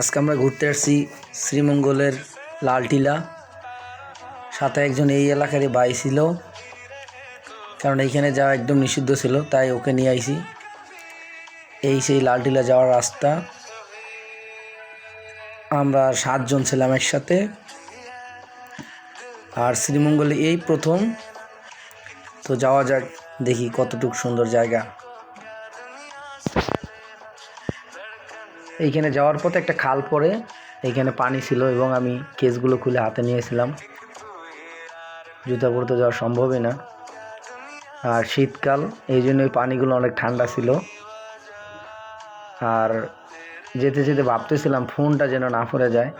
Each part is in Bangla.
আজকে আমরা ঘুরতে আসছি শ্রীমঙ্গলের লালটিলা। সাথে একজন এই এলাকারই বাই ছিল, কারণ এইখানে যাওয়া একদম নিষিদ্ধ ছিল, তাই ওকে নিয়ে আইছি। এই সেই লালটিলা যাওয়ার রাস্তা। আমরা সাতজন ছিলাম একসাথে। আর শ্রীমঙ্গলে এই প্রথম। তো যাওয়া যাক, দেখি কতটুকু সুন্দর জায়গা। এইখানে যাওয়ার পথে একটা খাল পড়ে, এইখানে পানি ছিল এবং আমি কেসগুলো খুলে হাতে নিয়েছিলাম। জুতা পরতে যাওয়া সম্ভবই না। আর শীতকাল, এই জন্য ওই পানিগুলো অনেক ঠান্ডা ছিল। আর যেতে যেতে ভাবতেছিলাম ফোনটা যেন না পড়ে যায়।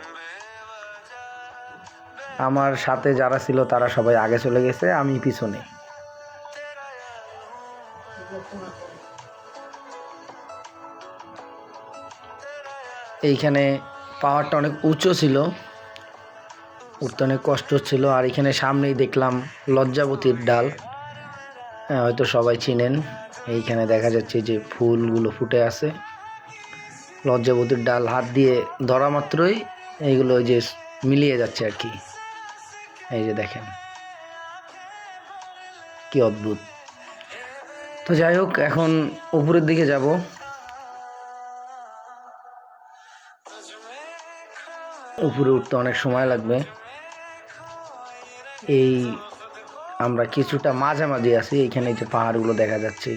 আমার সাথে যারা ছিল তারা সবাই আগে চলে গেছে আমি পিছনে। এইখানে পাহাড়টা অনেক উঁচু ছিল উঠতে অনেক কষ্ট ছিল আর এখানে সামনেই দেখলাম লজ্জাবতীর ডাল। হ্যাঁ, হয়তো সবাই চিনেন এইখানে দেখা যাচ্ছে যে ফুলগুলো ফুটে আছে। লজ্জাবতীর ডাল হাত দিয়ে ধরা মাত্রই এইগুলো যে মিলিয়ে যাচ্ছে আর কি। এই যে দেখেন, কি অদ্ভুত। তো যাই হোক, এখন উপরের দিকে যাব। উপরে উঠতে অনেক সময় লাগবে। এই আমরা কিছুটা মাঝামাঝি আছি, এখানে যে পাহাড়গুলো দেখা যাচ্ছে।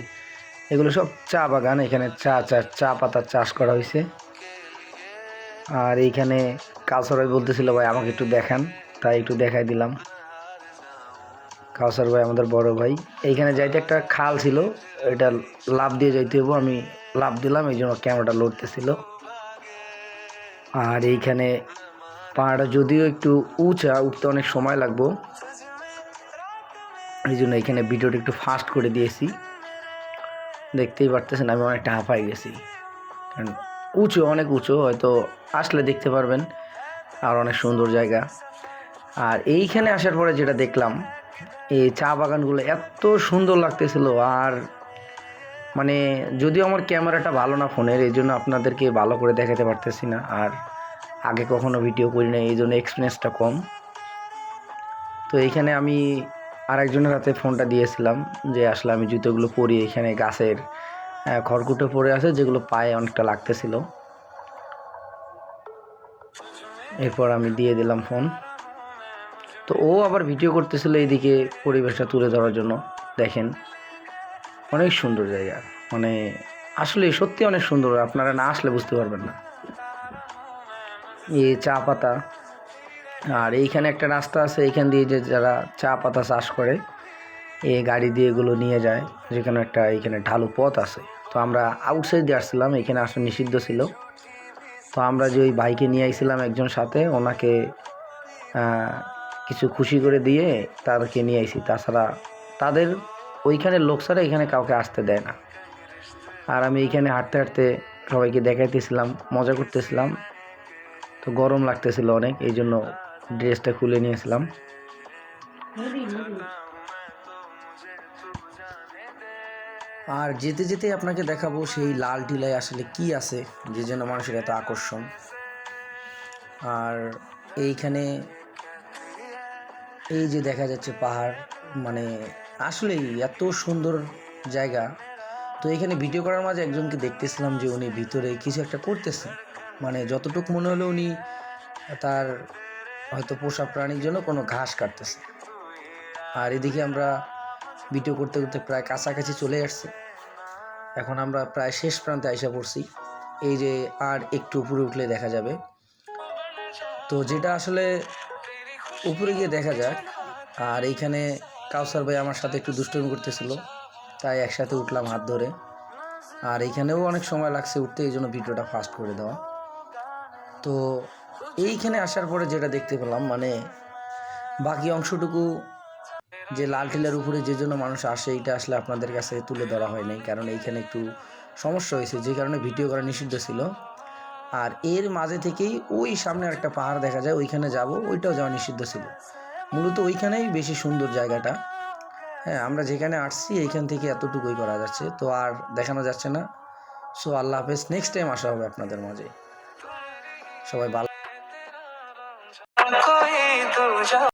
এগুলো সব চা বাগান, এখানে চা চা চা পাতা চাষ করা হয়েছে। আর এইখানে কাউসার বলতেছিল, ভাই, আমাকে একটু দেখান। তাই একটু দেখাই দিলাম। কাউসার ভাই আমাদের বড় ভাই। এইখানে যাইতে একটা খাল ছিল, এটা লাভ দিয়ে যাইতে হব আমি লাভ দিলাম, এই জন্য ক্যামেরাটা লড়তেছিল আর এইখানে পাহাড়টা যদিও একটু উঁচা, উঠতে অনেক সময় লাগবো। এই জন্য এখানে ভিডিওটা একটু ফাস্ট করে দিয়েছি। দেখতেই পারতেছেন, আমি অনেক অনেকটা হাঁপাই গেছি। কারণ উঁচু, অনেক উঁচু, হয়তো আসলে দেখতে পারবেন। আর অনেক সুন্দর জায়গা। আর এইখানে আসার পরে যেটা দেখলাম, এই চা বাগানগুলো এত সুন্দর লাগতেছিল। আর মানে যদিও আমার ক্যামেরাটা ভালো না ফোনের, এই জন্য আপনাদেরকে ভালো করে দেখাতে পারতেছি না। আর আগে কখনো ভিডিও করি না এই জন্য এক্সপিরিয়েন্সটা কম। তো এইখানে আমি আরেকজনের হাতে ফোনটা দিয়েছিলাম যে, আসলে আমি জুতোগুলো পরি এখানে গাছের খড়কুটো পরে আছে, যেগুলো পায়ে অনেকটা লাগতেছিল। এরপর আমি দিয়ে দিলাম ফোন। তো ও আবার ভিডিও করতেছিল এইদিকে পরিবেশটা তুলে ধরার জন্য। দেখেন, অনেক সুন্দর জায়গা। মানে আসলে সত্যি অনেক সুন্দর। আপনারা না আসলে বুঝতে পারবেন না। এই চা পাতা, আর এইখানে একটা রাস্তা আছে, এইখান দিয়ে যে যারা চা পাতা চাষ করে, এ গাড়ি দিয়ে এগুলো নিয়ে যায়। যেখানে একটা, এইখানে ঢালু পথ আছে। তো আমরা আউটসাইড দিয়ে আসছিলাম, এখানে আসা নিষিদ্ধ ছিল। তো আমরা যে ওই বাইকে নিয়ে আইছিলাম একজন সাথে, ওনাকে কিছু খুশি করে দিয়ে তাদেরকে নিয়ে আসি তাছাড়া তাদের ওইখানে লোক ছাড়া এখানে কাউকে আসতে দেয় না। আর আমি এইখানে হাঁটতে হাঁটতে সবাইকে দেখাইতেছিলাম, মজা করতেছিলাম। তো গরম লাগতেছিল অনেক এই জন্য ড্রেসটা খুলে নিয়েছিলাম। আর যেতে যেতে আপনাকে দেখাবো সেই লাল টিলায় আসলে কি আছে, যে জন্য মানুষের এত আকর্ষণ। আর এইখানে এই যে দেখা যাচ্ছে পাহাড় মানে আসলেই এত সুন্দর জায়গা। তো এখানে ভিডিও করার মাঝে একজনকে দেখতেছিলাম যে উনি ভিতরে কিছু একটা করতেছে। মানে যতটুকু মনে হলো উনি তার হয়তো পোষা প্রাণীর জন্য কোনো ঘাস কাটতেছে। আর এদিকে আমরা ভিডিও করতে করতে প্রায় কাছাকাছি চলে আসছে। এখন আমরা প্রায় শেষ প্রান্তে আইসা পড়ছি। এই যে আর একটু উপরে উঠলে দেখা যাবে। তো যেটা আসলে উপরে গিয়ে দেখা যাক। আর এইখানে কাউসার ভাই আমার সাথে একটু দুষ্টমি করতেছিল, তাই একসাথে উঠলাম হাত ধরে। আর এইখানেও অনেক সময় লাগছে উঠতে, এই জন্য ভিডিওটা ফাস্ট করে দেওয়া। তো এইখানে আসার পরে যেটা দেখতে পেলাম মানে বাকি অংশটুকু যে লাল টিলার উপরে যে জন্য মানুষ আসে এটা আসলে আপনাদের কাছে তুলে ধরা হয় নাই কারণ এইখানে একটু সমস্যা হয়েছে, যে কারণে ভিডিও করা নিষিদ্ধ ছিল। আর এর মাঝে থেকেই ওই সামনে একটা পাহাড় দেখা যায়, ওইখানে যাব, ওইটাও যাওয়া নিষিদ্ধ ছিল। মূলত ওইখানেই বেশি সুন্দর জায়গাটা। হ্যাঁ আমরা যেখানে আসছি, এইখান থেকে এতটুকুই করা যাচ্ছে। তো আর দেখানো যাচ্ছে না। সো আল্লাহ হাফেজ নেক্সট টাইম আসা হবে আপনাদের মাঝে। সবাই ভালো